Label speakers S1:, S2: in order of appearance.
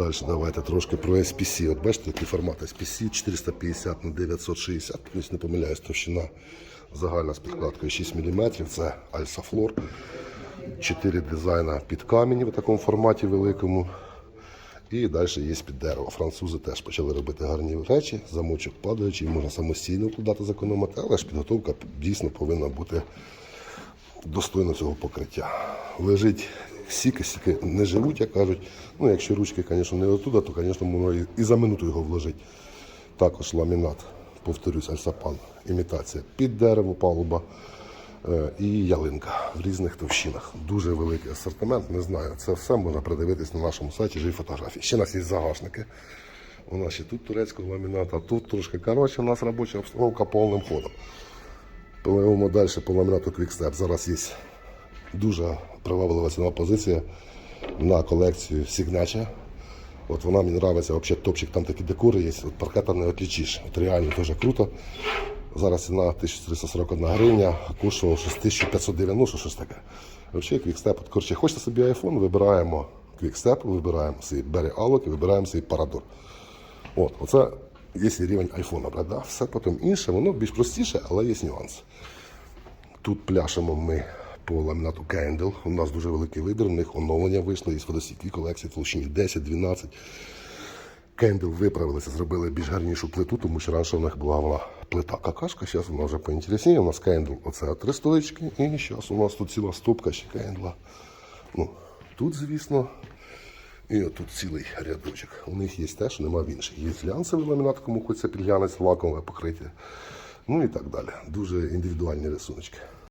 S1: Далі давайте трошки про SPC. От бачите, який формат SPC 450 на 960, тобто не помиляюсь, товщина загальна з підкладкою 6 мм. Це Альсафлор. 4 дизайна під камінь в такому форматі великому. І далі є під дерево. Французи теж почали робити гарні речі, замочок падаючий, можна самостійно вкладати, зекономити, але ж підготовка дійсно повинна бути достойно цього покриття. Лежить сіки, сіки не живуть, як кажуть. Ну, якщо ручки, звісно, не отуда, то, звісно, можна і- за минуту його вложити. Також ламінат, повторюсь, альсапан, імітація під дерево, палуба е, і ялинка в різних товщинах. Дуже великий асортимент, не знаю. Це все можна придивитись на нашому сайті, живі фотографії. Ще у нас є загашники. У нас ще тут турецького ламіната, тут трошки. Коротше, у нас робоча обстановка повним ходом. Пливемо далі по ламінату Quickstep. Зараз є дуже приваблива цінова позиція на колекцію Signature. От вона мені подобається, взагалі топчик, там такі декори є, от паркета не отлічиш. От реально дуже круто. Зараз ціна 1341 гривня, коштував 6590, щось таке. Взагалі от, коротше, хочете собі iPhone, вибираємо Quickstep, вибираємо свій Berry Alloc і вибираємо свій Parador. От, оце є рівень айфона, правда? Все потім інше, воно більш простіше, але є нюанс. Тут пляшемо ми по ламінату Candle. У нас дуже великий вибір, у них оновлення вийшло, є водостійкі колекції в толщині 10-12. Candle виправилися, зробили більш гарнішу плиту, тому що раніше в них була вона плита какашка, зараз вона вже поінтересніше. У нас Candle оце три столички, і зараз у нас тут ціла стопка ще Candle. Ну, тут, звісно, і отут цілий рядочок. У них є те, що нема в інших. Є глянцевий ламінат, кому хочеться підглянець, лакове покриття. Ну і так далі. Дуже індивідуальні рисуночки.